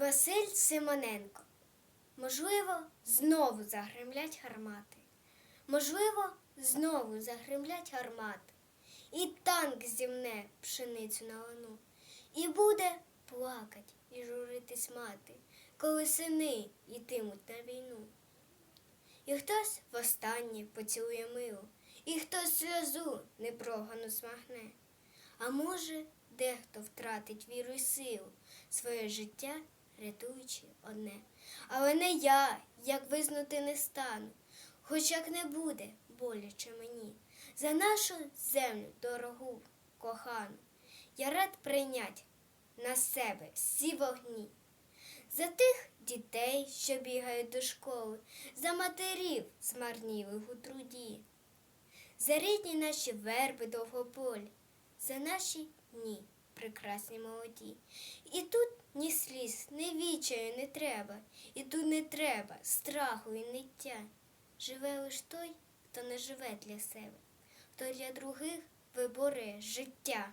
Василь Симоненко. Можливо, знову загремлять гармати. Можливо, знову загремлять гармати. І танк зімне пшеницю на лану. І буде плакать і журитись мати, коли сини йтимуть на війну. І хтось востаннє поцілує мило, і хтось сльозу непрогану смагне. А може, дехто втратить віру й силу, своє життя рятуючи одне. Але не я, як визнати не стану, хоч як не буде боляче мені, за нашу землю дорогу, кохану, я рад прийнять на себе всі вогні. За тих дітей, що бігають до школи, за матерів, змарнілих у труді, за рідні наші верби довгополі, за наші дні прекрасні молоді. І тут ні сліз, ні вічаю не треба, і тут не треба страху і ниття. Живе лиш той, хто не живе для себе, хто для других виборе життя.